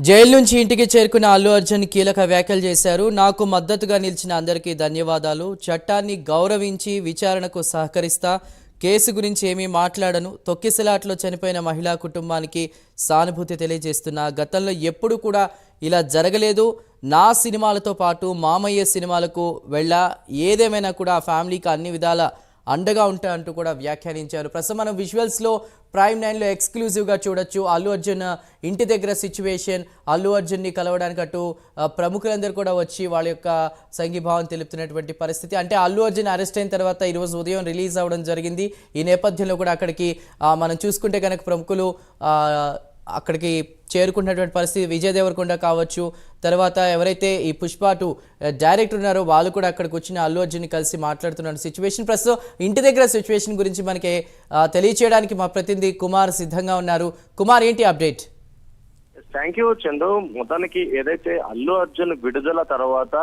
Jail నుంచి ఇంటికి చేరుకున్న అల్లు అర్జున్ కీలక వ్యాఖ్యలు చేశారు. నాకు మద్దతుగా నిలిచిన అందరికీ ధన్యవాదాలు. చట్టాన్ని గౌరవించి విచారణకు సహకరిస్తా. కేసు గురించి ఏమీ మాట్లాడను. తొక్కిసలాట్లో చనిపోయిన మహిళా కుటుంబానికి సానుభూతి తెలియజేస్తున్నా. గతంలో ఎప్పుడు కూడా ఇలా జరగలేదు. నా సినిమాలతో పాటు మామయ్య సినిమాలకు వెళ్ళా. ఏదేమైనా కూడా ఫ్యామిలీకి అన్ని విధాల అండగా ఉంటా అంటూ కూడా వ్యాఖ్యానించారు. ప్రస్తుతం మనం విజువల్స్లో ప్రైమ్ నైన్లో ఎక్స్క్లూజివ్గా చూడొచ్చు. అల్లు అర్జున్ ఇంటి దగ్గర సిచ్యువేషన్ అల్లు అర్జున్ని కలవడానికి అటు ప్రముఖులందరూ కూడా వచ్చి వాళ్ళ యొక్క సంఘీభావం తెలుపుతున్నటువంటి పరిస్థితి. అంటే అల్లు అర్జున్ అరెస్ట్ అయిన తర్వాత ఈరోజు ఉదయం రిలీజ్ అవ్వడం జరిగింది. ఈ నేపథ్యంలో కూడా అక్కడికి మనం చూసుకుంటే కనుక ప్రముఖులు అక్కడికి చేరుకున్నటువంటి పరిస్థితి విజయ్ దేవరకొండ కావచ్చు. తర్వాత ఎవరైతే ఈ పుష్ప టు డైరెక్టర్ ఉన్నారో వాళ్ళు కూడా అక్కడికి వచ్చిన అల్లు అర్జున్ కలిసి మాట్లాడుతున్న సిచ్యువేషన్ ప్రస్తుతం ఇంటి దగ్గర సిచ్యువేషన్ గురించి మనకి తెలియచేయడానికి మా ప్రతినిధి కుమార్ సిద్ధంగా ఉన్నారు. కుమార్ ఏంటి అప్డేట్ థ్యాంక్ యూ చందు. మొత్తానికి ఏదైతే అల్లు అర్జున్ విడుదల తర్వాత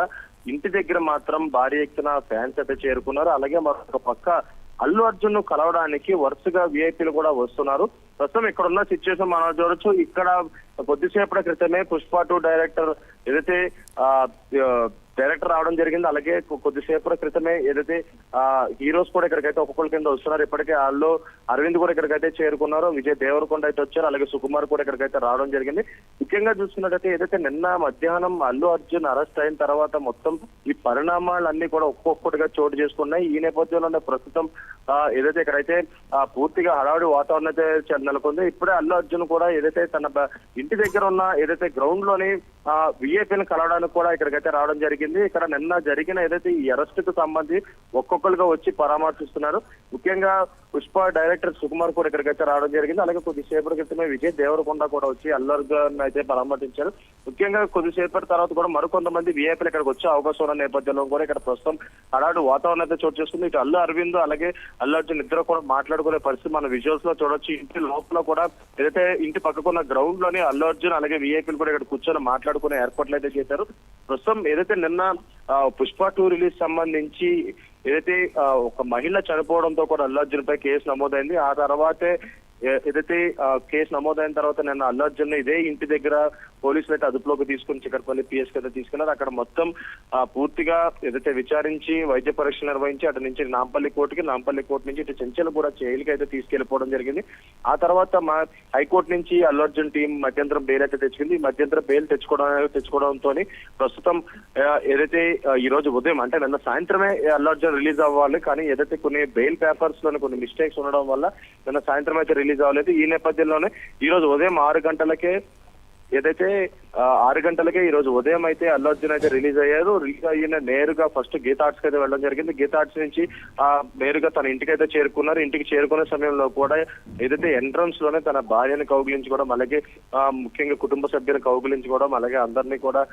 ఇంటి దగ్గర మాత్రం భారీ ఎత్తున ఫ్యాన్స్ అయితే చేరుకున్నారు. అలాగే మరొక పక్క అల్లు అర్జున్ను కలవడానికి వరుసగా విఐపీలు కూడా వస్తున్నారు. ప్రస్తుతం ఇక్కడ ఉన్న సిచ్యువేషన్ మనం చూడొచ్చు. ఇక్కడ కొద్దిసేపటి క్రితమే పుష్ప టూ డైరెక్టర్ ఏదైతే ఆ, డైరెక్టర్ రావడం జరిగింది. అలాగే కొద్దిసేపు కొద్దిసేపటి క్రితమే ఏదైతే ఆ హీరోస్ కూడా ఇక్కడికైతే ఒక్కొక్కరి కింద వస్తున్నారు. ఇప్పటికే వాళ్ళు అరవింద్ కూడా ఇక్కడికైతే చేరుకున్నారు. విజయ్ దేవరకొండ అయితే వచ్చారు. అలాగే సుకుమార్ కూడా ఇక్కడికైతే రావడం జరిగింది. ముఖ్యంగా చూసుకున్నట్టయితే ఏదైతే నిన్న మధ్యాహ్నం అల్లు అర్జున్ అరెస్ట్ అయిన తర్వాత మొత్తం ఈ పరిణామాలన్నీ కూడా ఒక్కొక్కటిగా చోటు చేసుకున్నాయి. ఈ నేపథ్యంలోనే ప్రస్తుతం ఏదైతే ఇక్కడైతే పూర్తిగా హడావుడి వాతావరణం అయితే నెలకొంది. ఇప్పుడే అల్లు అర్జున్ కూడా ఏదైతే తన ఇంటి దగ్గర ఉన్న ఏదైతే గ్రౌండ్లోని విఐపీని కలవడానికి కూడా ఇక్కడికైతే రావడం జరిగింది. ఇక్కడ నిన్న జరిగిన ఏదైతే ఈ అరెస్ట్కు సంబంధించి ఒక్కొక్కరుగా వచ్చి పరామర్శిస్తున్నారు. ముఖ్యంగా పుష్ప డైరెక్టర్ సుకుమార్ కూడా ఇక్కడికైతే రావడం జరిగింది. అలాగే కొద్దిసేపటి క్రితమే విజయ్ దేవరకొండ కూడా వచ్చి అల్లు అర్జున్ అయితే పరామర్శించారు. ముఖ్యంగా కొద్దిసేపటి తర్వాత కూడా మరికొంతమంది విఐపీలు ఇక్కడికి వచ్చే అవకాశం ఉన్న నేపథ్యంలో కూడా ఇక్కడ ప్రస్తుతం హడాడు వాతావరణం అయితే చోటు చేసుకుంది. ఇటు అల్లు అరవింద్ అలాగే అల్లు అర్జున్ ఇద్దరు కూడా మాట్లాడుకునే పరిస్థితి మన విజువల్స్లో చూడొచ్చు. ఇంటి లోపల కూడా ఏదైతే ఇంటి పక్కకున్న గ్రౌండ్లోని అల్లు అర్జున్ అలాగే విఐపీలు కూడా ఇక్కడ కూర్చొని మాట్లాడుకునే ఏర్పాట్లు అయితే చేశారు. ప్రస్తుతం ఏదైతే నిన్న ఆ, పుష్ప టూ రిలీజ్ సంబంధించి ఏదైతే ఒక మహిళ చనిపోవడంతో కూడా అల్లు అర్జున్ పై కేసు నమోదైంది. ఆ తర్వాతే ఏదైతే కేసు నమోదైన తర్వాత నిన్న అల్లర్జున్ ఇదే ఇంటి దగ్గర పోలీసులు అయితే అదుపులోకి తీసుకుని చిక్కడపల్లి పిఎస్ అయితే తీసుకెళ్ళారు. అక్కడ మొత్తం పూర్తిగా ఏదైతే విచారించి వైద్య పరీక్షలు నిర్వహించి అటు నుంచి నాంపల్లి కోర్టుకి నాంపల్లి కోర్టు నుంచి ఇటు చెంచల్ కూడా జైలుకి అయితే తీసుకెళ్ళిపోవడం జరిగింది. ఆ తర్వాత మా హైకోర్టు నుంచి అల్లు అర్జున్ టీం మధ్యంతరం బెయిల్ అయితే తెచ్చుకుంది. మధ్యంతరం బెయిల్ తెచ్చుకోవడం తెచ్చుకోవడంతో ప్రస్తుతం ఏదైతే ఈ రోజు ఉదయం అంటే నిన్న సాయంత్రమే అల్లు అర్జున్ రిలీజ్ అవ్వాలి. కానీ ఏదైతే కొన్ని బెయిల్ పేపర్స్లోని కొన్ని మిస్టేక్స్ ఉండడం వల్ల నిన్న సాయంత్రం అయితే రిలీజ్ అవ్వలేదు. ఈ నేపథ్యంలోనే ఈ రోజు ఉదయం ఆరు గంటలకే ఏదైతే ఆరు గంటలకే ఈ రోజు ఉదయం అయితే అల్లు అర్జున్ అయితే రిలీజ్ అయ్యారు రిలీజ్ అయిన నేరుగా ఫస్ట్ గీత ఆర్ట్స్ అయితే వెళ్ళడం జరిగింది. గీత ఆర్ట్స్ నుంచి ఆ నేరుగా తన ఇంటికి అయితే చేరుకున్నారు. ఇంటికి చేరుకునే సమయంలో కూడా ఏదైతే ఎంట్రన్స్లోనే తన భార్యను కౌగిలించుకోవడం అలాగే ఆ, ముఖ్యంగా కుటుంబ సభ్యులను కౌగిలించుకోవడం అలాగే అందరినీ కూడా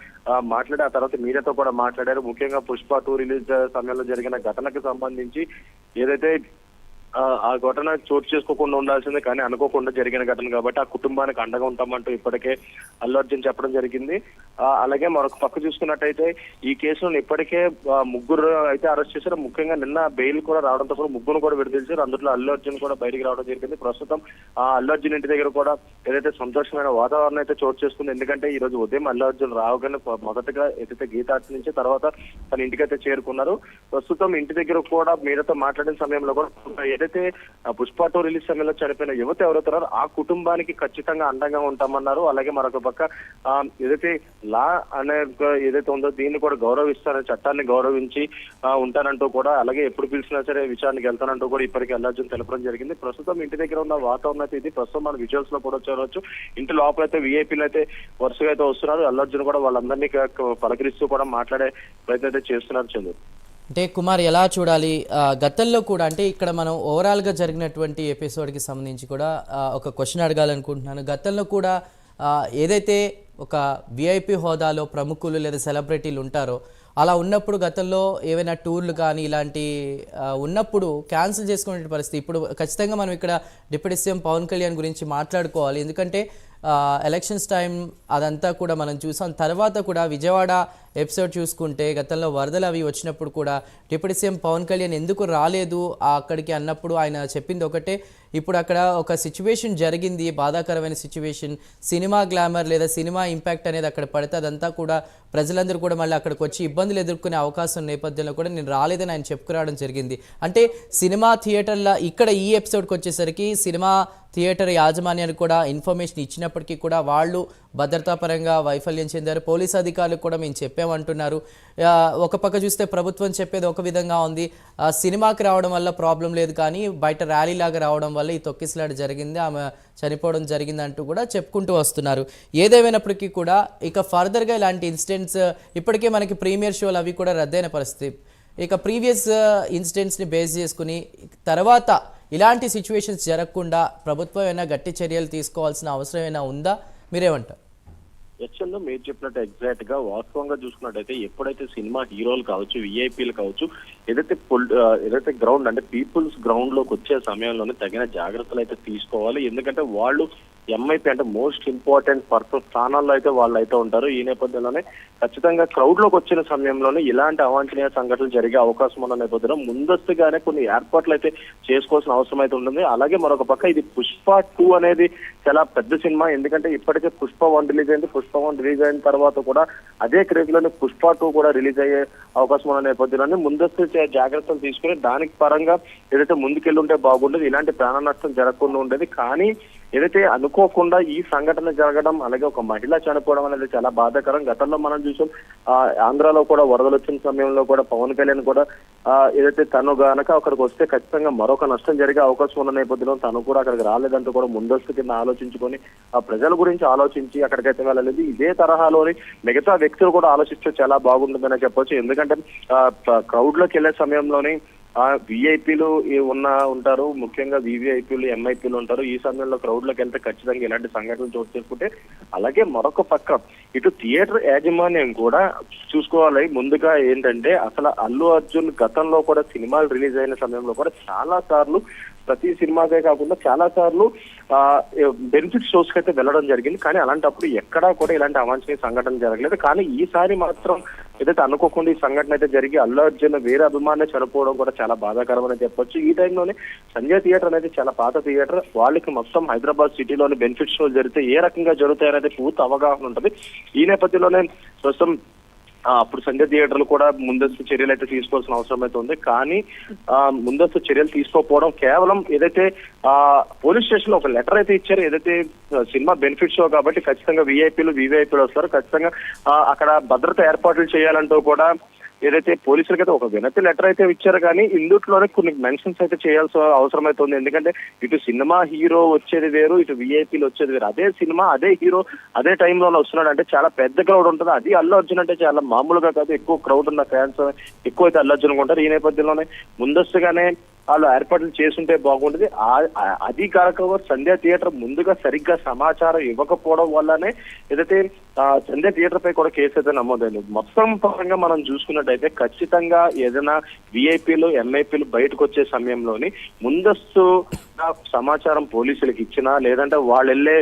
మాట్లాడి ఆ తర్వాత మీడియాతో కూడా మాట్లాడారు. ముఖ్యంగా పుష్ప టూ రిలీజ్ సమయంలో జరిగిన ఘటనకు సంబంధించి ఏదైతే ఆ ఆ ఘటన చోటు చేసుకోకుండా ఉండాల్సిందే కానీ అనుకోకుండా జరిగిన ఘటన కాబట్టి ఆ కుటుంబానికి అండగా ఉంటామంటూ ఇప్పటికే అల్లు అర్జున్ చెప్పడం జరిగింది. అలాగే మరొక పక్క చూసుకున్నట్టయితే ఈ కేసులో ఇప్పటికే ముగ్గురు అయితే అరెస్ట్ చేశారు. ముఖ్యంగా నిన్న బెయిల్ కూడా రావడంతో కూడా ముగ్గురు కూడా విడుదల అందులో అల్లు అర్జున్ కూడా బయటికి రావడం జరిగింది. ప్రస్తుతం ఆ అల్లు అర్జున్ ఇంటి దగ్గర కూడా ఏదైతే సంతోషమైన వాతావరణం అయితే చోటు చేసుకుంది. ఎందుకంటే ఈ రోజు ఉదయం అల్లు అర్జున్ రావగానే మొదటగా ఏదైతే గీతార్ట్స్ నుంచి తర్వాత తన ఇంటికి అయితే చేరుకున్నారు. ప్రస్తుతం ఇంటి దగ్గర కూడా మీరతో మాట్లాడిన సమయంలో కూడా ఏదైతే ఆ పుష్ప టూ రిలీజ్ సమయంలో చనిపోయిన యువత ఎవరైతున్నారో ఆ కుటుంబానికి ఖచ్చితంగా అండంగా ఉంటామన్నారు. అలాగే మరొక పక్క ఏదైతే లా అనే ఏదైతే ఉందో దీన్ని కూడా గౌరవిస్తారని చట్టాన్ని గౌరవించి ఉంటానంటూ కూడా అలాగే ఎప్పుడు పిలిచినా సరే విచారణకి వెళ్తానంటూ కూడా ఇప్పటికీ అల్లార్జున్ తెలపడం జరిగింది. ప్రస్తుతం ఇంటి దగ్గర ఉన్న వాతావరణం అయితే ఇది ప్రస్తుతం మన విజువల్స్లో కూడా చూడవచ్చు. ఇంటి లోపల అయితే విఐపీలు అయితే వరుసగా అయితే వస్తున్నారు. అల్లార్జున్ కూడా వాళ్ళందరినీ పలకరిస్తూ కూడా మాట్లాడే ప్రయత్నం అయితే చేస్తున్నారు చంద్రు అంటే కుమార్ ఎలా చూడాలి? గతంలో కూడా అంటే ఇక్కడ మనం ఓవరాల్గా జరిగినటువంటి ఎపిసోడ్కి సంబంధించి కూడా ఒక క్వశ్చన్ అడగాలనుకుంటున్నాను. గతంలో కూడా ఏదైతే ఒక విఐపి హోదాలో ప్రముఖులు లేదా సెలబ్రిటీలు ఉంటారో అలా ఉన్నప్పుడు గతంలో ఏవైనా టూర్లు కానీ ఇలాంటి ఉన్నప్పుడు క్యాన్సిల్ చేసుకునే పరిస్థితి. ఇప్పుడు ఖచ్చితంగా మనం ఇక్కడ డిప్యూటీ సీఎం పవన్ కళ్యాణ్ గురించి మాట్లాడుకోవాలి. ఎందుకంటే ఎలక్షన్స్ టైం అదంతా కూడా మనం చూసాం. తర్వాత కూడా విజయవాడ ఎపిసోడ్ చూసుకుంటే గతంలో వరదలు అవి వచ్చినప్పుడు కూడా డిప్యూటీ సీఎం పవన్ కళ్యాణ్ ఎందుకు రాలేదు అక్కడికి అన్నప్పుడు ఆయన చెప్పింది ఒకటే. ఇప్పుడు అక్కడ ఒక సిచ్యువేషన్ జరిగింది బాధాకరమైన సిచ్యువేషన్ సినిమా గ్లామర్ లేదా సినిమా ఇంపాక్ట్ అనేది అక్కడ పడితే అదంతా కూడా ప్రజలందరూ కూడా మళ్ళీ అక్కడికి వచ్చి ఇబ్బందులు ఎదుర్కొనే అవకాశం నేపథ్యంలో కూడా నేను రాలేదని ఆయన చెప్పుకురావడం జరిగింది. అంటే సినిమా థియేటర్ల ఇక్కడ ఈ ఎపిసోడ్కి వచ్చేసరికి సినిమా థియేటర్ యాజమాన్యానికి కూడా ఇన్ఫర్మేషన్ ఇచ్చినప్పటికీ కూడా వాళ్ళు భద్రతాపరంగా వైఫల్యం చెందారు. పోలీస్ అధికారులకు కూడా మేము చెప్పామంటున్నారు. ఒక పక్క చూస్తే ప్రభుత్వం చెప్పేది ఒక విధంగా ఉంది. ఆ, సినిమాకి రావడం వల్ల ప్రాబ్లం లేదు కానీ బయట ర్యాలీ లాగా రావడం వల్ల ఈ తొక్కిసలాట జరిగింది ఆమె చనిపోవడం జరిగింది అంటూ కూడా చెప్పుకుంటూ వస్తున్నారు. ఏదేమైనప్పటికీ కూడా ఇక ఫర్దర్గా ఇలాంటి ఇన్సిడెంట్స్ ఇప్పటికే మనకి ప్రీమియర్ షోలు అవి కూడా రద్దయిన పరిస్థితి. ఇక ప్రీవియస్ ఇన్సిడెంట్స్ని బేస్ చేసుకుని తర్వాత ఇలాంటి సిచ్యువేషన్స్ జరగకుండా ప్రభుత్వం ఏమైనా గట్టి చర్యలు తీసుకోవాల్సిన అవసరం ఏమైనా ఉందా? మీరేమంటారు? హెచ్ఎన్ మీరు చెప్పినట్టు ఎగ్జాక్ట్గా వాస్తవంగా చూసుకున్నట్టయితే ఎప్పుడైతే సినిమా హీరోలు కావచ్చు విఐపీలు కావచ్చు ఏదైతే ఏదైతే గ్రౌండ్ అంటే పీపుల్స్ గ్రౌండ్లోకి వచ్చే సమయంలోనే తగిన జాగ్రత్తలు అయితే తీసుకోవాలి. ఎందుకంటే వాళ్ళు ఎంఐపీ అంటే మోస్ట్ ఇంపార్టెంట్ పర్సన్ స్థానాల్లో అయితే వాళ్ళు అయితే ఉంటారు. ఈ నేపథ్యంలోనే ఖచ్చితంగా క్రౌడ్లోకి వచ్చిన సమయంలోనే ఇలాంటి అవాంఛనీయ సంఘటనలు జరిగే అవకాశం ఉన్న నేపథ్యంలో ముందస్తుగానే కొన్ని ఏర్పాట్లు అయితే చేసుకోవాల్సిన అవసరం అయితే ఉంటుంది. అలాగే మరొక పక్క ఇది పుష్ప టూ అనేది చాలా పెద్ద సినిమా. ఎందుకంటే ఇప్పటికే పుష్ప వన్ రిలీజ్ అయింది. పుష్ప వన్ రిలీజ్ అయిన తర్వాత కూడా అదే క్రేజ్లోనే పుష్ప టూ కూడా రిలీజ్ అయ్యే అవకాశం ఉన్న నేపథ్యంలోనే ముందస్తు జాగ్రత్తలు తీసుకుని దానికి పరంగా ఏదైతే ముందుకెళ్ళి ఉంటే బాగుండేది ఇలాంటి ప్రాణ నష్టం జరగకుండా ఉండేది. కానీ ఏదైతే అనుకోకుండా ఈ సంఘటన జరగడం అలాగే ఒక మహిళ చనిపోవడం అనేది చాలా బాధాకరం. గతంలో మనం చూసాం ఆ, ఆంధ్రాలో కూడా వరదలు వచ్చిన సమయంలో కూడా పవన్ కళ్యాణ్ కూడా ఆ, ఏదైతే తను గనక అక్కడికి వస్తే ఖచ్చితంగా మరొక నష్టం జరిగే అవకాశం ఉన్న నేపథ్యంలో తను కూడా అక్కడికి రాలేదంటూ కూడా ముందస్తు కింద ఆలోచించుకొని ఆ ప్రజల గురించి ఆలోచించి అక్కడికైతే వెళ్ళలేదు. ఇదే తరహాలోని మిగతా వ్యక్తులు కూడా ఆలోచిస్తే చాలా బాగుంటుందని చెప్పొచ్చు. ఎందుకంటే క్రౌడ్లోకి వెళ్ళే సమయంలోని ఆ విఐపీలు ఉన్న ఉంటారు. ముఖ్యంగా వివిఐపీలు ఎంఐపీలు ఉంటారు. ఈ సమయంలో క్రౌడ్లోకి వెళ్తే ఖచ్చితంగా ఇలాంటి సంఘటనలు చోటు చేసుకుంటే అలాగే మరొక పక్క ఇటు థియేటర్ యాజమాన్యం కూడా చూసుకోవాలి. ముందుగా ఏంటంటే అసలు అల్లు అర్జున్ గతంలో కూడా సినిమాలు రిలీజ్ అయిన సమయంలో కూడా చాలా సార్లు ప్రతి సినిమాకే కాకుండా చాలా సార్లు బెనిఫిట్ షోస్ అయితే వెళ్ళడం జరిగింది. కానీ అలాంటప్పుడు ఎక్కడా కూడా ఇలాంటి అవాంఛనీయ సంఘటన జరగలేదు. కానీ ఈసారి మాత్రం ఏదైతే అనుకోకుండా ఈ సంఘటన అయితే జరిగి అల్లు అర్జున్ వేరే అభిమానే చనిపోవడం కూడా చాలా బాధాకరం అని చెప్పొచ్చు. ఈ టైంలోనే సంజయ్ థియేటర్ అనేది చాలా పాత థియేటర్. వాళ్ళకి మొత్తం హైదరాబాద్ సిటీలోని బెనిఫిట్ షోలు జరిగితే ఏ రకంగా జరుగుతాయనేది పూర్తి అవగాహన ఉంటుంది. ఈ నేపథ్యంలోనే ప్రస్తుతం అప్పుడు సంజయ్ థియేటర్లు కూడా ముందస్తు చర్యలు అయితే తీసుకోవాల్సిన అవసరం అయితే ఉంది. కానీ ఆ, ముందస్తు చర్యలు తీసుకోకపోవడం కేవలం ఏదైతే ఆ పోలీస్ స్టేషన్లో ఒక లెటర్ అయితే ఇచ్చారు. ఏదైతే సినిమా బెనిఫిట్ షో కాబట్టి ఖచ్చితంగా విఐపీలు వివిఐపీలు వస్తారు. ఖచ్చితంగా అక్కడ భద్రత ఏర్పాట్లు చేయాలంటూ కూడా ఏదైతే పోలీసులకి అయితే ఒక వినతి లెటర్ అయితే ఇచ్చారు కానీ ఇందుట్లోనే కొన్ని మెన్షన్స్ అయితే చేయాల్సిన అవసరం అయితే ఉంది ఎందుకంటే ఇటు సినిమా హీరో వచ్చేది వేరు ఇటు విఐపీలు వచ్చేది వేరు. అదే సినిమా అదే హీరో అదే టైంలో వస్తున్నాడు అంటే చాలా పెద్ద క్రౌడ్ ఉంటుంది. అది అల్లు అర్జున్ అంటే చాలా మామూలుగా కాదు. ఎక్కువ క్రౌడ్ ఉన్న ఫ్యాన్స్ ఎక్కువ అయితే అల్లు అర్జున్ ఉంటారు ఈ నేపథ్యంలోనే. ముందస్తుగానే వాళ్ళు ఏర్పాట్లు చేస్తుంటే బాగుంటుంది. అది కాక సంధ్యా థియేటర్ ముందుగా సరిగ్గా సమాచారం ఇవ్వకపోవడం వల్లనే ఏదైతే సంధ్యా థియేటర్ పై కూడా కేసు అయితే నమోదైంది. మొత్తం పరంగా మనం చూసుకున్నట్టయితే ఖచ్చితంగా ఏదైనా విఐపీలు ఎంఐపీలు బయటకు వచ్చే సమయంలోని ముందస్తు సమాచారం పోలీసులకు ఇచ్చినా లేదంటే వాళ్ళు వెళ్ళే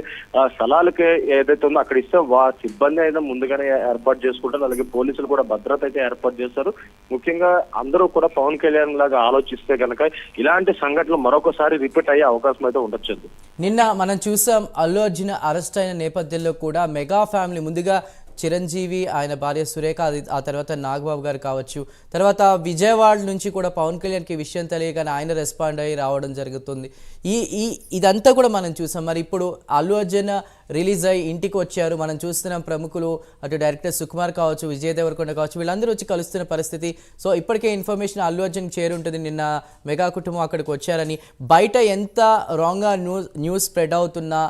స్థలాలకి ఏదైతే ఉందో అక్కడ ఇస్తే వా సిబ్బంది అయితే ముందుగానే ఏర్పాటు చేసుకుంటారు. అలాగే పోలీసులు కూడా భద్రత అయితే ఏర్పాటు చేస్తారు. ముఖ్యంగా అందరూ కూడా పవన్ కళ్యాణ్ లాగా ఆలోచిస్తే కనుక ఇలాంటి సంఘటనలు మరొకసారి రిపీట్ అయ్యే అవకాశం అయితే ఉండొచ్చు నిన్న మనం చూసాం అల్లు అర్జున్ అరెస్ట్ అయిన నేపథ్యంలో కూడా మెగా ఫ్యామిలీ ముందుగా చిరంజీవి ఆయన భార్య సురేఖ అది ఆ తర్వాత నాగబాబు గారు కావచ్చు. తర్వాత విజయవాడ నుంచి కూడా పవన్ కళ్యాణ్కి విషయం తెలియగానే ఆయన రెస్పాండ్ అయ్యి రావడం జరుగుతుంది. ఈ ఈ ఇదంతా కూడా మనం చూసాం. మరి ఇప్పుడు అల్లు అర్జున్ రిలీజ్ అయ్యి ఇంటికి వచ్చారు. మనం చూస్తున్నాం ప్రముఖులు అటు డైరెక్టర్ సుకుమార్ కావచ్చు విజయ్ దేవరకొండ కావచ్చు వీళ్ళందరూ వచ్చి కలుస్తున్న పరిస్థితి. సో ఇప్పటికే ఇన్ఫర్మేషన్ అల్లు అర్జున్ చేరుంటుంది. నిన్న మెగా కుటుంబం అక్కడికి వచ్చారని. బయట ఎంత రాంగ్గా న్యూస్ న్యూస్ స్ప్రెడ్ అవుతున్నా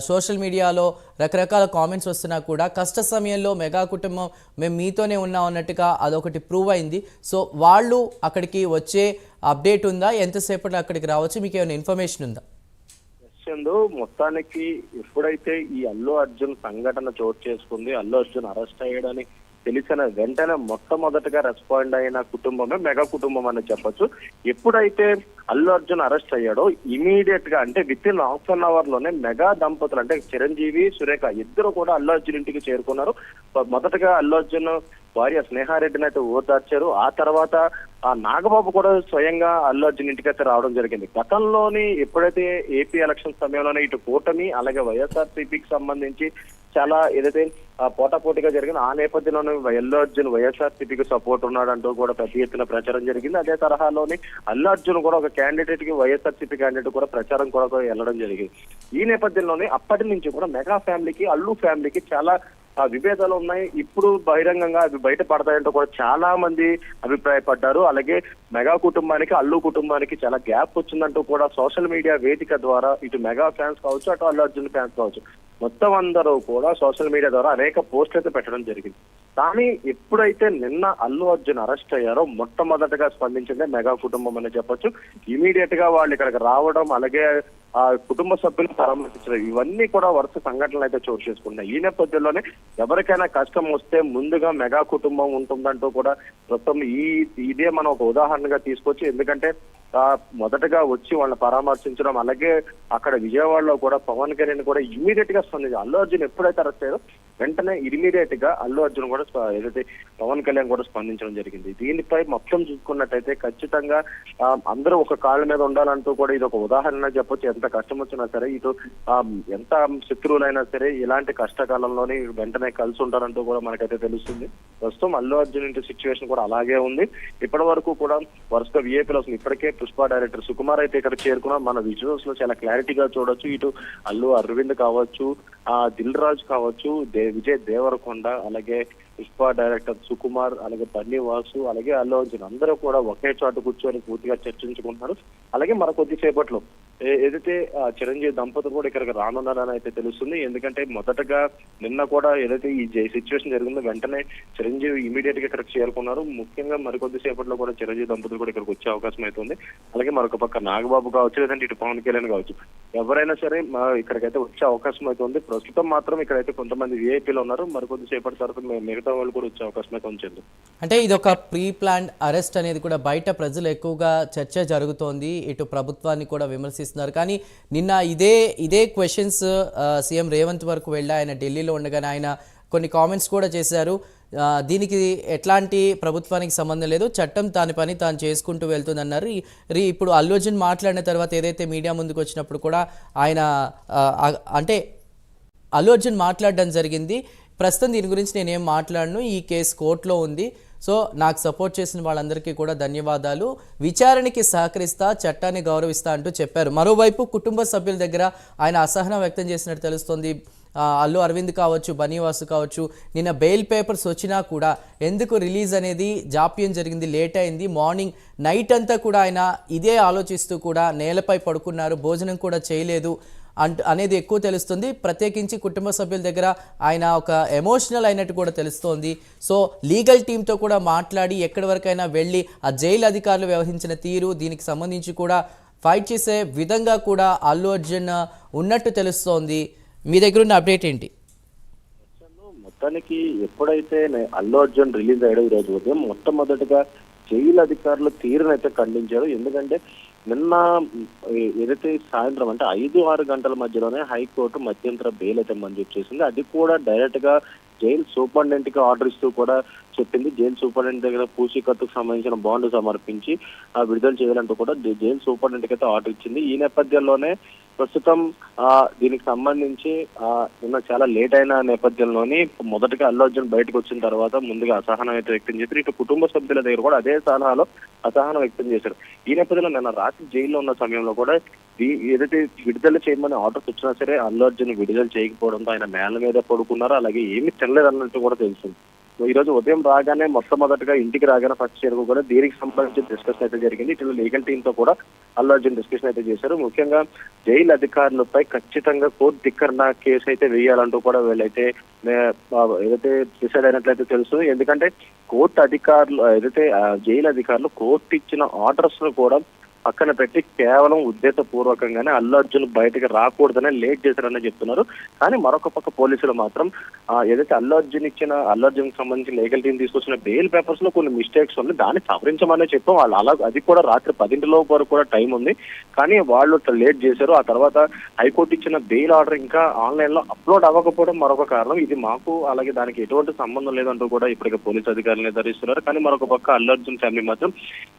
సోషల్ మీడియాలో రకరకాల కామెంట్స్ వస్తున్నా కూడా కష్ట సమయంలో మెగా కుటుంబం మేము మీతోనే ఉన్నాం అన్నట్టుగా అదొకటి ప్రూవ్ అయింది. సో వాళ్ళు అక్కడికి వచ్చే అప్డేట్ ఉందా? ఎంతసేపట్లో అక్కడికి రావచ్చు? మీకు ఏమైనా ఇన్ఫర్మేషన్ ఉందా? చందు. మొత్తానికి ఎప్పుడైతే ఈ అల్లు అర్జున్ సంఘటన చోటు చేసుకుంది. అల్లు అర్జున్ అరెస్ట్ అయ్యాడని తెలిసిన వెంటనే మొట్టమొదటిగా రెస్పాండ్ అయిన కుటుంబమే మెగా కుటుంబం అని చెప్పొచ్చు. ఎప్పుడైతే అల్లు అర్జున్ అరెస్ట్ అయ్యాడో ఇమీడియట్గా అంటే విత్ ఇన్ హాఫ్ అన్ అవర్లోనే మెగా దంపతులు అంటే చిరంజీవి సురేఖ ఇద్దరు కూడా అల్లు అర్జున్ ఇంటికి చేరుకున్నారు. మొదటగా అల్లు అర్జున్ భార్య స్నేహారెడ్డిని అయితే ఓదార్చారు. ఆ తర్వాత ఆ నాగబాబు కూడా స్వయంగా అల్లు అర్జున్ ఇంటికి అయితే రావడం జరిగింది. గతంలోని ఎప్పుడైతే ఏపీ ఎలక్షన్ సమయంలోనే ఇటు కూటమి అలాగే వైఎస్ఆర్సీపీకి సంబంధించి చాలా ఏదైతే ఆ పోటాపోటీగా జరిగింది ఆ నేపథ్యంలోనే అల్లు అర్జున్ వైఎస్ఆర్సీపీకి సపోర్ట్ ఉన్నాడంటూ కూడా పెద్ద ఎత్తున ప్రచారం జరిగింది. అదే తరహాలోని అల్లు అర్జున్ కూడా ఒక క్యాండిడేట్కి వైఎస్ఆర్ సిపి క్యాండిడేట్ కూడా ప్రచారం కూడా వెళ్ళడం జరిగింది. ఈ నేపథ్యంలోనే అప్పటి నుంచి కూడా మెగా ఫ్యామిలీకి అల్లు ఫ్యామిలీకి చాలా విభేదాలు ఉన్నాయి. ఇప్పుడు బహిరంగంగా అవి బయటపడతాయంటూ కూడా చాలా మంది అభిప్రాయపడ్డారు. అలాగే మెగా కుటుంబానికి అల్లు కుటుంబానికి చాలా గ్యాప్ వచ్చిందంటూ కూడా సోషల్ మీడియా వేదిక ద్వారా ఇటు మెగా ఫ్యాన్స్ కావచ్చు అటు అల్లు అర్జున్ ఫ్యాన్స్ కావచ్చు. మొత్తం అందరూ కూడా సోషల్ మీడియా ద్వారా అనేక పోస్టులు అయితే పెట్టడం జరిగింది. కానీ ఎప్పుడైతే నిన్న అల్లు అర్జున్ అరెస్ట్ అయ్యారో మొట్టమొదటగా స్పందించిందే మెగా కుటుంబం అని చెప్పొచ్చు. ఇమీడియట్గా వాళ్ళు ఇక్కడికి రావడం అలాగే ఆ కుటుంబ సభ్యులు పరామర్శించడం ఇవన్నీ కూడా వరుస సంఘటనలు అయితే చోటు చేసుకున్నాయి ఈ నేపథ్యంలోనే ఎవరికైనా కష్టం వస్తే ముందుగా మెగా కుటుంబం ఉంటుందంటూ కూడా ప్రస్తుతం ఈ ఇదే మనం ఒక ఉదాహరణగా తీసుకొచ్చి ఎందుకంటే మొదటగా వచ్చి వాళ్ళని పరామర్శించడం అలాగే అక్కడ విజయవాడలో కూడా పవన్ కళ్యాణ్ కూడా ఇమీడియట్గా స్పందించారు. అల్లు అర్జున్ ఎప్పుడైతే అరెస్ట్ అయ్యారో వెంటనే ఇమీడియట్గా అల్లు అర్జున్ కూడా ఏదైతే పవన్ కళ్యాణ్ కూడా స్పందించడం జరిగింది. దీనిపై మొత్తం చూసుకున్నట్టయితే ఖచ్చితంగా అందరూ ఒక కాళ్ళ మీద ఉండాలంటూ కూడా ఇది ఒక ఉదాహరణ చెప్పొచ్చు. ఎంత కష్టం వచ్చినా సరే ఇటు ఎంత శత్రువులైనా సరే ఇలాంటి కష్టకాలంలోనే వెంటనే కలిసి ఉంటారంటూ కూడా మనకైతే తెలుస్తుంది. ప్రస్తుతం అల్లు అర్జున్ ఇంటి సిచ్యువేషన్ కూడా అలాగే ఉంది. ఇప్పటి వరకు కూడా వరుసగా విఏపీలో వస్తుంది. ఇప్పటికే పుష్ప డైరెక్టర్ సుకుమార్ అయితే ఇక్కడ చేరుకున్నా మన విజువల్స్లో చాలా క్లారిటీగా చూడొచ్చు. ఇటు అల్లు అరవింద్ కావచ్చు ఆ దిల్ రాజు కావచ్చు దే విజయ్ దేవరకొండ అలాగే పుష్ప డైరెక్టర్ సుకుమార్ అలాగే బన్నీ వాసు అలాగే అల్లు అర్జున్ అందరూ కూడా ఒకే చోట కూర్చొని పూర్తిగా చర్చించుకుంటున్నారు. అలాగే మన కొద్దిసేపట్లో ఏదైతే ఆ చిరంజీవి దంపతులు కూడా ఇక్కడికి రానున్నారని అయితే తెలుస్తుంది. ఎందుకంటే మొదటగా నిన్న కూడా ఏదైతే ఈ సిచ్యువేషన్ జరిగిందో వెంటనే చిరంజీవి ఇమీడియట్గా ఇక్కడికి చేరుకున్నారు. ముఖ్యంగా మరికొద్ది సేపట్లో కూడా చిరంజీవి దంపతులు కూడా ఇక్కడికి వచ్చే అవకాశం అయితే ఉంది. అలాగే మరొక పక్క నాగబాబు కావచ్చు లేదంటే ఇటు పవన్ కళ్యాణ్ కావచ్చు. ఎవరైనా సరే మా ఇక్కడికైతే వచ్చే అవకాశం అయితే ఉంది. ప్రస్తుతం మాత్రం ఇక్కడైతే కొంతమంది విఐపీలు ఉన్నారు. మరికొద్ది సేపటి తర్వాత మిగతా వాళ్ళు కూడా వచ్చే అవకాశం అయితే ఉంచింది అంటే ఇది ఒక ప్రీ ప్లాన్ అరెస్ట్ అనేది కూడా బయట ప్రజలు ఎక్కువగా చర్చ జరుగుతోంది. ఇటు ప్రభుత్వాన్ని కూడా విమర్శిస్తున్నారు కానీ నిన్న ఇదే ఇదే క్వశ్చన్స్ సీఎం రేవంత్ వరకు వెళ్ళి ఆయన ఢిల్లీలో ఉండగానే ఆయన కొన్ని కామెంట్స్ కూడా చేశారు. దీనికి ఎట్లాంటి ప్రభుత్వానికి సంబంధం లేదు. చట్టం దాని పని తాను చేసుకుంటూ వెళ్తుందన్నారు. రీ ఇప్పుడు అల్లు అర్జున్ మాట్లాడిన తర్వాత ఏదైతే మీడియా ముందుకు వచ్చినప్పుడు కూడా ఆయన అంటే అల్లు అర్జున్ మాట్లాడడం జరిగింది. ప్రస్తుతం దీని గురించి నేనేం మాట్లాడను. ఈ కేసు కోర్టులో ఉంది. సో నాకు సపోర్ట్ చేసిన వాళ్ళందరికీ కూడా ధన్యవాదాలు. విచారణకి సహకరిస్తా చట్టాన్ని గౌరవిస్తా అంటూ చెప్పారు. మరోవైపు కుటుంబ సభ్యుల దగ్గర ఆయన అసహనం వ్యక్తం చేసినట్టు తెలుస్తోంది. అల్లు అరవింద్ కావచ్చు బనీవాసు కావచ్చు నిన్న బెయిల్ పేపర్స్ వచ్చినా కూడా ఎందుకు రిలీజ్ అనేది జాప్యం జరిగింది లేట్ అయింది. మార్నింగ్ నైట్ అంతా కూడా ఆయన ఇదే ఆలోచిస్తూ కూడా నేలపై పడుకున్నారు. భోజనం కూడా చేయలేదు. అనేది ఎక్కువ తెలుస్తుంది. ప్రత్యేకించి కుటుంబ సభ్యుల దగ్గర ఆయన ఒక ఎమోషనల్ అయినట్టు కూడా తెలుస్తోంది. సో లీగల్ టీంతో కూడా మాట్లాడి ఎక్కడి వరకైనా వెళ్ళి ఆ జైలు అధికారులు వ్యవహరించిన తీరు దీనికి సంబంధించి కూడా ఫైట్ చేసే విధంగా కూడా అల్లు అర్జున్ ఉన్నట్టు తెలుస్తోంది. మీ దగ్గర ఉన్న అప్డేట్ ఏంటి? మొత్తానికి ఎప్పుడైతే అల్లు అర్జున్ రిలీజ్ అయ్యాడో ఈ రోజు ఉదయం మొట్టమొదటిగా జైలు అధికారులు తీరునైతే ఖండించారు. ఎందుకంటే నిన్న ఏదైతే సాయంత్రం అంటే ఐదు ఆరు గంటల మధ్యలోనే హైకోర్టు మధ్యంతర బెయిల్ అయితే మంజూరు చేసింది. అది కూడా డైరెక్ట్గా జైలు సూపరింటెండెంట్కి ఆర్డర్ ఇస్తూ కూడా చెప్పింది. జైలు సూపరింటెండెంట్ దగ్గర పూచీకత్తుకు సంబంధించిన బాండ్ సమర్పించి ఆ విడుదల చేయాలంటూ కూడా జై- జైలు సూపరింటెండెంట్కి అయితే ఆర్డర్ ఇచ్చింది. ఈ నేపథ్యంలోనే ప్రస్తుతం ఆ దీనికి సంబంధించి ఆ నిన్న చాలా లేట్ అయిన నేపథ్యంలోని మొదటగా అల్లు అర్జున్ బయటకు వచ్చిన తర్వాత ముందుగా అసహనం అయితే వ్యక్తం చేశారు. ఇటు కుటుంబ సభ్యుల దగ్గర కూడా అదే సలహాలో అసహనం వ్యక్తం చేశారు. ఈ నేపథ్యంలో నిన్న రాత్రి జైల్లో ఉన్న సమయంలో కూడా ఏదైతే విడుదల చేయమని ఆర్డర్స్ వచ్చినా సరే అల్లు అర్జున్ విడుదల చేయకపోవడంతో ఆయన నేల మీద పడుకున్నారు? అలాగే ఏమీ తినలేదు అన్నట్టు కూడా తెలిసింది ఈ రోజు ఉదయం రాగానే మొట్టమొదటిగా ఇంటికి రాగానే ఫస్ట్ చేరుకు కూడా దీనికి సంబంధించి డిస్కషన్ అయితే జరిగింది. ఇటు లీగల్ టీమ్తో కూడా అల్లు అర్జున్ డిస్కషన్ అయితే చేశారు. ముఖ్యంగా జైలు అధికారులపై ఖచ్చితంగా కోర్టు ధిక్కరణ కేసు అయితే వేయాలంటూ కూడా వీళ్ళైతే ఏదైతే డిసైడ్ అయినట్లయితే తెలుసు ఎందుకంటే కోర్టు అధికారులు ఏదైతే జైలు అధికారులు కోర్టు ఇచ్చిన ఆర్డర్స్ను కూడా పక్కన పెట్టి కేవలం ఉద్దేశపూర్వకంగానే అల్లు అర్జున్ బయటకు రాకూడదనే లేట్ చేశారని చెప్తున్నారు. కానీ మరొక పక్క పోలీసులు మాత్రం ఏదైతే అల్లు అర్జున్ ఇచ్చిన అల్లు అర్జున్ సంబంధించి లీగల్ టీం తీసుకొచ్చిన బెయిల్ పేపర్స్లో కొన్ని మిస్టేక్స్ ఉన్నాయి. దాన్ని సవరించమనే చెప్పాం. వాళ్ళు అలా అది కూడా రాత్రి పదింటిలోపు వరకు కూడా టైం ఉంది. కానీ వాళ్ళు లేట్ చేశారు. ఆ తర్వాత హైకోర్టు ఇచ్చిన బెయిల్ ఆర్డర్ ఇంకా ఆన్లైన్లో అప్లోడ్ అవ్వకపోవడం మరొక కారణం. ఇది మాకు అలాగే దానికి ఎటువంటి సంబంధం లేదంటూ కూడా ఇప్పటికే పోలీసు అధికారులు నిర్ధారిస్తున్నారు. కానీ మరొక పక్క అల్లు అర్జున్ ఫ్యామిలీ మాత్రం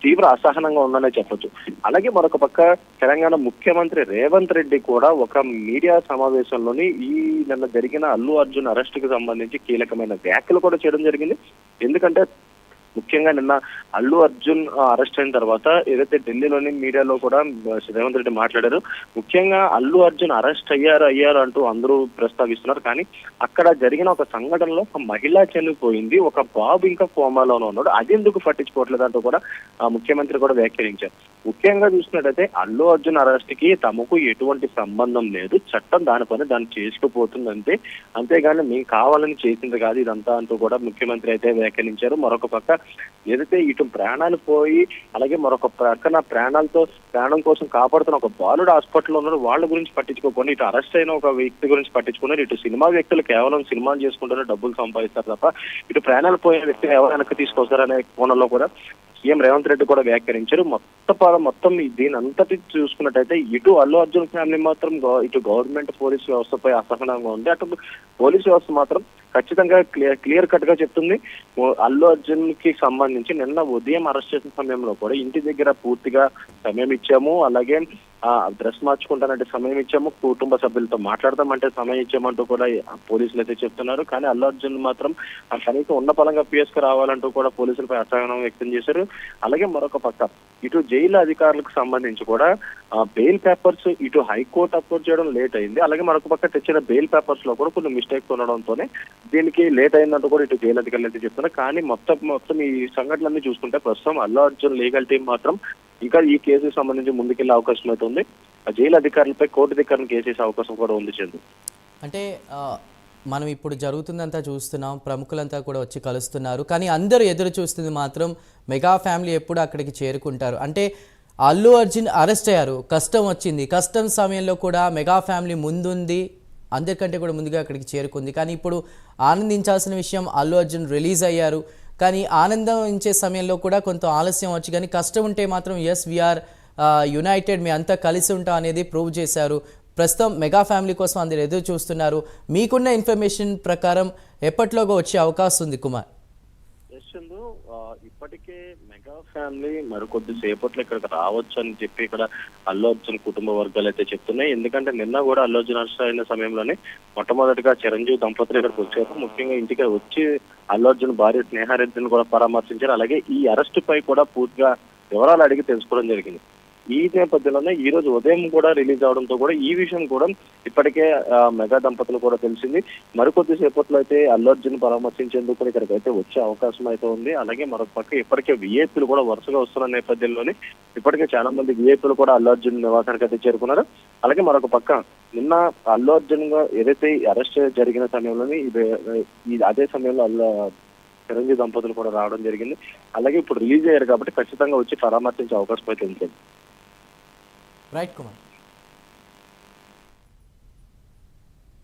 తీవ్ర అసహనంగా ఉందనే చెప్పొచ్చు. అలాగే మరొక పక్క తెలంగాణ ముఖ్యమంత్రి రేవంత్ రెడ్డి కూడా ఒక మీడియా సమావేశంలోని ఈ నిన్న జరిగిన అల్లు అర్జున్ అరెస్ట్కి సంబంధించి కీలకమైన వ్యాఖ్యలు కూడా చేయడం జరిగింది. ఎందుకంటే ముఖ్యంగా నిన్న అల్లు అర్జున్ అరెస్ట్ అయిన తర్వాత ఏదైతే ఢిల్లీలోని మీడియాలో కూడా రేవంత్ రెడ్డి మాట్లాడారు ముఖ్యంగా అల్లు అర్జున్ అరెస్ట్ అయ్యారు అయ్యారు అంటూ అందరూ ప్రస్తావిస్తున్నారు. కానీ అక్కడ జరిగిన ఒక సంఘటనలో ఒక మహిళ చనిపోయింది ఒక బాబు ఇంకా కోమాలోనే ఉన్నాడు. అది ఎందుకు పట్టించుకోవట్లేదు అంటూ కూడా ముఖ్యమంత్రి కూడా వ్యాఖ్యానించారు. ముఖ్యంగా చూసినట్టయితే అల్లు అర్జున్ అరెస్ట్కి తమకు ఎటువంటి సంబంధం లేదు. చట్టం దాని పని దాన్ని చేసుకుపోతుందంటే అంతేగాని మేము కావాలని చేసింది కాదు ఇదంతా అంటూ కూడా ముఖ్యమంత్రి అయితే వ్యాఖ్యానించారు. మరొక పక్క ఏదైతే ఇటు ప్రాణాలు పోయి అలాగే మరొక ప్రక్కన ప్రాణాలతో ప్రాణం కోసం కాపాడుతున్న ఒక బాలుడు హాస్పిటల్లో ఉన్నాడు. వాళ్ళ గురించి పట్టించుకోకుండా ఇటు అరెస్ట్ అయిన ఒక వ్యక్తి గురించి పట్టించుకున్నారు. ఇటు సినిమా వ్యక్తులు కేవలం సినిమాలు చేసుకుంటారు డబ్బులు సంపాదిస్తారు తప్ప ఇటు ప్రాణాలు పోయిన వ్యక్తి ఎవరు వెనక్కి తీసుకొస్తారనే కోణంలో కూడా సీఎం రేవంత్ రెడ్డి కూడా వ్యాఖ్యానించారు. మొత్తం మొత్తం దీని అంతటి చూసుకున్నట్టయితే ఇటు అల్లు అర్జున్ ఫ్యామిలీ మాత్రం ఇటు గవర్నమెంట్ పోలీస్ వ్యవస్థపై అసహనంగా ఉంది. అటు పోలీస్ వ్యవస్థ మాత్రం ఖచ్చితంగా క్లియర్ క్లియర్ కట్గా చెప్తుంది అల్లు అర్జున్కి సంబంధించి నిన్న ఉదయం అరెస్ట్ చేసిన సమయంలో కూడా ఇంటి దగ్గర పూర్తిగా సమయం ఇచ్చాము. అలాగే ఆ డ్రెస్ మార్చుకుంటానంటే సమయం ఇచ్చాము. కుటుంబ సభ్యులతో మాట్లాడదామంటే సమయం ఇచ్చామంటూ కూడా పోలీసులు అయితే చెప్తున్నారు. కానీ అల్లు అర్జున్ మాత్రం కనీసం ఉన్న పలంగా పిఎస్కి రావాలంటూ కూడా పోలీసులపై అసహనం వ్యక్తం చేశారు. అలాగే మరొక పక్క ఇటు జైలు అధికారులకు సంబంధించి కూడా బెయిల్ పేపర్స్ ఇటు హైకోర్టు అప్లోడ్ చేయడం లేట్ అయింది. అలాగే మరొక పక్క తెచ్చిన బెయిల్ పేపర్స్లో కూడా కొన్ని మిస్టేక్స్ ఉండడంతోనే దీనికి లేట్ అయిందంటూ కూడా ఇటు జైలు అధికారులు అయితే చెప్తున్నారు. కానీ మొత్తం మొత్తం ఈ సంఘటనలన్నీ చూసుకుంటే ప్రస్తుతం అల్లు అర్జున్ లీగల్ టీం మాత్రం ఇంకా ఈ కేసుకు సంబంధించి ముందుకెళ్ళే అవకాశం అయితే ఉంది. ఆ జైలు అధికారులపై కోర్టు దగ్గర కేసు వేసే అవకాశం కూడా ఉంది చందు. అంటే మనం ఇప్పుడు జరుగుతుందంతా చూస్తున్నాం. ప్రముఖులంతా కూడా వచ్చి కలుస్తున్నారు. కానీ అందరూ ఎదురు చూస్తుంది మాత్రం మెగా ఫ్యామిలీ ఎప్పుడు అక్కడికి చేరుకుంటారు? అంటే అల్లు అర్జున్ అరెస్ట్ అయ్యారు. కష్టం వచ్చింది. కష్టం సమయంలో కూడా మెగా ఫ్యామిలీ ముందుంది. అందరికంటే కూడా ముందుగా అక్కడికి చేరుకుంది. కానీ ఇప్పుడు ఆనందించాల్సిన విషయం అల్లు అర్జున్ రిలీజ్ అయ్యారు. కానీ ఆనందించే సమయంలో కూడా కొంత ఆలస్యం వచ్చి కానీ కష్టం ఉంటే మాత్రం ఎస్ వీఆర్ యునైటెడ్ మీ అంతా కలిసి ఉంటాం అనేది ప్రూవ్ చేశారు. ప్రస్తుతం మెగా ఫ్యామిలీ కోసం అందరు ఎదురు చూస్తున్నారు. మీకున్న ఇన్ఫర్మేషన్ ప్రకారం ఎప్పట్లోగా వచ్చే అవకాశం ఉంది కుమార్? ఇప్పటికే మెగా ఫ్యామిలీ మరికొద్ది సేపట్లో ఇక్కడికి రావచ్చు అని చెప్పి ఇక్కడ అల్లు అర్జున్ కుటుంబ వర్గాలు అయితే చెప్తున్నాయి. ఎందుకంటే నిన్న కూడా అల్లు అర్జున్ అరెస్ట్ అయిన సమయంలోనే మొట్టమొదటిగా చిరంజీవి దంపతులు ఇక్కడికి వచ్చారు. ముఖ్యంగా ఇంటికి వచ్చి అల్లు అర్జున్ భార్య స్నేహారెడ్డిని కూడా పరామర్శించారు. అలాగే ఈ అరెస్ట్ పై కూడా పూర్తిగా వివరాలు అడిగి తెలుసుకోవడం జరిగింది. ఈ నేపథ్యంలోనే ఈ రోజు ఉదయం కూడా రిలీజ్ అవడంతో కూడా ఈ విషయం కూడా ఇప్పటికే మెగా దంపతులు కూడా తెలిసింది. మరికొద్ది సేపట్లో అయితే అల్లు అర్జున్ పరామర్శించేందుకు కూడా ఇక్కడికి అయితే వచ్చే అవకాశం అయితే ఉంది. అలాగే మరొక పక్క ఇప్పటికే విఐపీలు కూడా వరుసగా వస్తున్న నేపథ్యంలోనే ఇప్పటికే చాలా మంది విఐపీలు కూడా అల్లు అర్జున్ నివాసానికి అయితే చేరుకున్నారు. అలాగే మరొక పక్క నిన్న అల్లు అర్జున్గా ఏదైతే అరెస్ట్ జరిగిన సమయంలోనే ఇది ఈ అదే సమయంలో అల్లు చిరంజీవి దంపతులు కూడా రావడం జరిగింది. అలాగే ఇప్పుడు రిలీజ్ అయ్యారు కాబట్టి ఖచ్చితంగా వచ్చి పరామర్శించే అవకాశం అయితే ఉంటుంది రైట్ కుమార్